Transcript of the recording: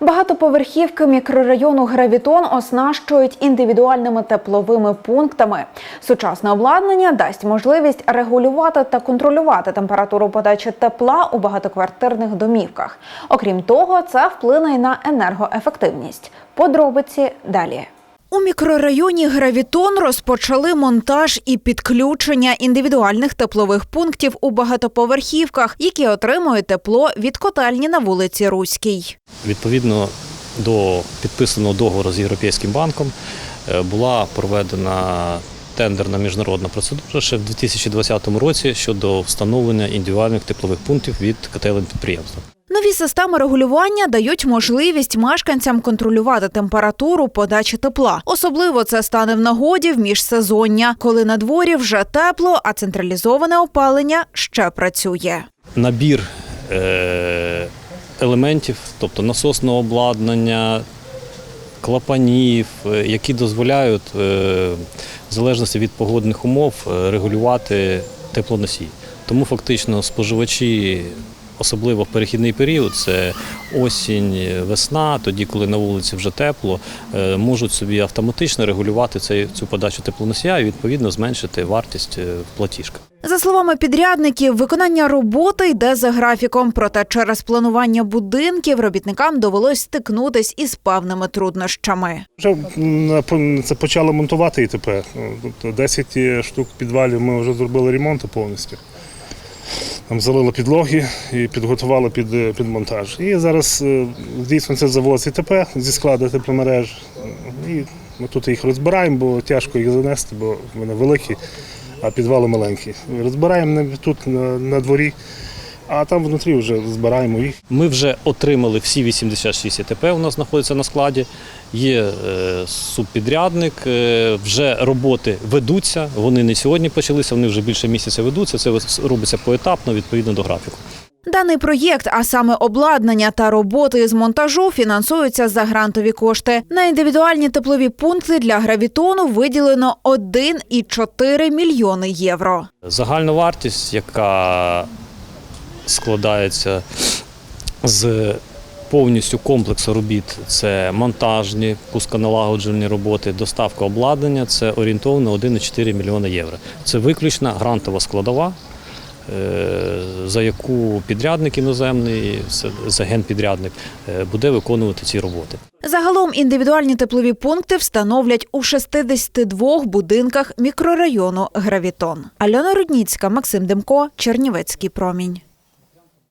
Багатоповерхівки мікрорайону Гравітон оснащують індивідуальними тепловими пунктами. Сучасне обладнання дасть можливість регулювати та контролювати температуру подачі тепла у багатоквартирних домівках. Окрім того, це вплине й на енергоефективність. Подробиці далі. У мікрорайоні Гравітон розпочали монтаж і підключення індивідуальних теплових пунктів у багатоповерхівках, які отримують тепло від котельні на вулиці Руській. Відповідно до підписаного договору з Європейським банком е, була проведена тендерна міжнародна процедура ще в 2020 році щодо встановлення індивідуальних теплових пунктів від котелень підприємства. Нові системи регулювання дають можливість мешканцям контролювати температуру подачі тепла. Особливо це стане в нагоді в міжсезоння, коли на дворі вже тепло, а централізоване опалення ще працює. Набір е, елементів, тобто насосного обладнання, клапанів, е, які дозволяють е, в залежності від погодних умов регулювати теплоносій. Тому фактично споживачі, особливо в перехідний період, це осінь, весна, тоді, коли на вулиці вже тепло, е, можуть собі автоматично регулювати цей- цю подачу теплоносія і відповідно зменшити вартість е, в платіжках. За словами підрядників, виконання роботи йде за графіком. Проте через планування будинків робітникам довелось стикнутись із певними труднощами. Вже це почали монтувати ІТП. Ну, Тобто 10 штук підвалів ми вже зробили ремонт повністю. Там залили підлоги і підготували під, е, під монтаж. І зараз це завоз ІТП зі складу тепломереж. І ми тут їх розбираємо, бо тяжко їх занести, бо вони великі, а підвали маленькі. Розбираємо тут на, на дворі, а там внутрі вже збираємо їх. Ми вже отримали всі 86 ІТП, у нас знаходиться на складі. Є е, субпідрядник, е, вже роботи ведуться. Вони не сьогодні почалися, вони вже більше місяця ведуться. Це робиться поетапно, відповідно до графіку. Даний проєкт, а саме обладнання та роботи з монтажу, фінансуються за грантові кошти. На індивідуальні теплові пункти для гравітону виділено 1,4 мільйони євро. Загальна вартість, яка складається з повністю комплексу робіт, це монтажні, пусконалагоджувальні роботи, доставка обладнання, це орієнтовно 1,4 мільйона євро. Це виключна грантова складова. е, За яку підрядник іноземний, генпідрядник, е, буде виконувати ці роботи. Загалом індивідуальні теплові пункти встановлять у 62 будинках мікрорайону Гравітон. Альона Рудніцька, Максим Демко, Чернівецький промінь.